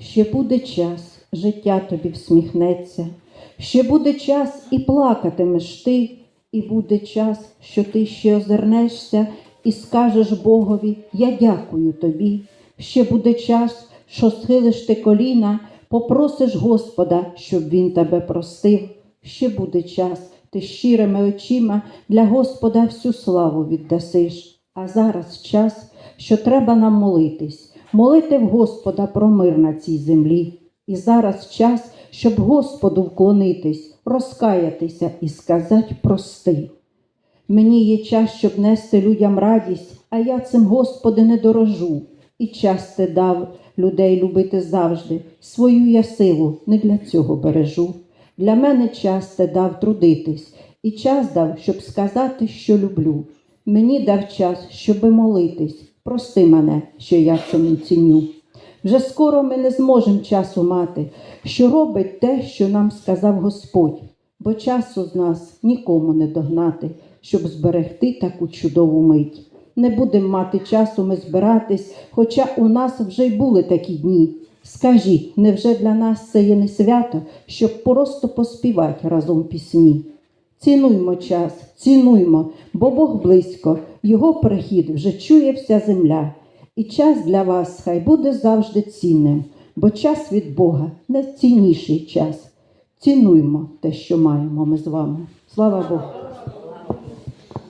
Ще буде час, життя тобі всміхнеться, ще буде час і плакатимеш ти, і буде час, що ти ще озирнешся і скажеш Богові, я дякую тобі. Ще буде час, що схилиш ти коліна, попросиш Господа, щоб Він тебе простив. Ще буде час, ти щирими очима для Господа всю славу віддасиш. А зараз час, що треба нам молитись, молити в Господа про мир на цій землі. І зараз час, щоб Господу вклонитись, розкаятися і сказати прости. Мені є час, щоб нести людям радість, а я цим, Господи, не дорожу. І час ти дав людей любити завжди. Свою я силу не для цього бережу. Для мене час ти дав трудитись, і час дав, щоб сказати, що люблю. Мені дав час, щоби молитись. Прости мене, що я не ціню. Вже скоро ми не зможемо часу мати, що робить те, що нам сказав Господь, бо часу з нас нікому не догнати, щоб зберегти таку чудову мить. Не будемо мати часу ми збиратись, хоча у нас вже й були такі дні. Скажіть, невже для нас це є не свято, щоб просто поспівати разом пісні? Цінуймо час, цінуймо, бо Бог близько, Його прихід вже чує вся земля. І час для вас хай буде завжди цінним, бо час від Бога найцінніший час. Цінуймо те, що маємо ми з вами. Слава Богу!